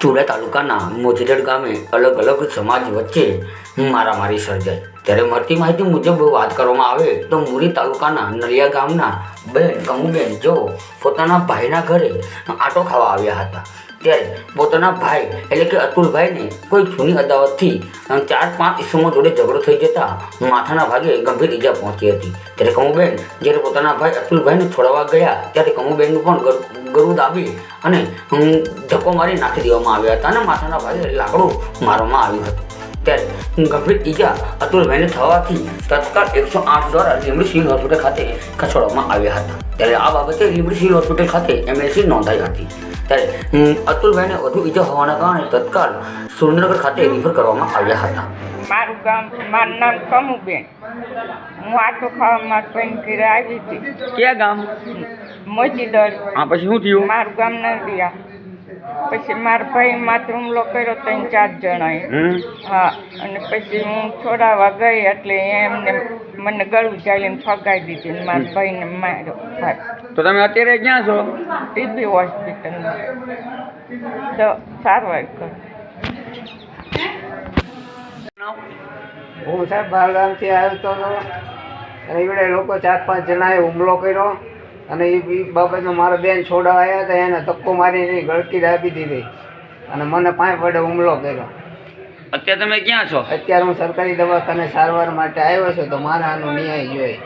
ચુડા તાલુકાના મોજીરડ ગામે અલગ અલગ સમાજ વચ્ચે મારામારી સર્જાઈ. ત્યારે મળતી માહિતી મુજબ વાત કરવામાં આવે તો મુરી તાલુકાના નલિયા ગામના બેન કમુબેન જો પોતાના ભાઈના ઘરે આટો ખાવા આવ્યા હતા. ત્યારે પોતાના ભાઈ, એટલે કે અતુલભાઈને કોઈ જૂની અદાવતથી ચાર પાંચ ઈસમો જોડે ઝઘડો થઈ જતા માથાના ભાગે ગંભીર ઈજા પહોંચી હતી. ત્યારે કમુબેન, જ્યારે પોતાના ભાઈ અતુલભાઈને છોડવા ગયા, ત્યારે કમુબેનનું પણ ગરુ દાબી અને ધક્કો મારી નાખી દેવામાં આવ્યા હતા અને માથાના ભાગે લાકડું મારવામાં આવ્યું હતું. ત્યારે ગંભીર ઈજા અતુલભાઈને થવાથી તત્કાળ એકસો આઠ દ્વારા લીમડી સિવિલ હોસ્પિટલ ખાતે ખસેડવામાં આવ્યા હતા. ત્યારે આ બાબતે લીમડી સિવિલ હોસ્પિટલ ખાતે એમએલસી નોંધાઈ હતી. ત્યારે અતુલભાઈને વધુ ઈજા હોવાના કારણે તત્કાળ સુરેન્દ્રનગર ખાતે રિફર કરવામાં આવ્યા હતા. મારું ગામ મારું નામ કમુબેન. હું આટો ખાવા મારા ભાઈ ઘરે આવી હતી. ક્યાં ગામ? મોજીદર હા પછી શું થયું? મારું ગામ નદિયા પછી મારા ભાઈ માત્ર હુમલો કર્યો ત્રણ ચાર જણાએ. હા અને પછી હું છોડાવવા ગઈ એટલે એમને મને ગળું ચાલીને ફગાવી દીધી ને મારા ભાઈને માર્યો. તો તમે અત્યારે ક્યાં છો? ટીબી હોસ્પિટલમાં. તો સારવાર કર. હું સાહેબ બહારગામથી આવતો હતો અને એવડે લોકો ચાર પાંચ જણાએ હુમલો કર્યો અને એ બાબતમાં મારા બેન છોડાવવા આવ્યા હતા એને ધક્કો મારીને ગળકી દાબી દીધી. અને મને પાંચ વડે હુમલો કર્યો. અત્યારે તમે ક્યાં છો? અત્યારે હું સરકારી દવાખાને સારવાર માટે આવ્યો છું, તો મારા આનો ન્યાય જોઈએ.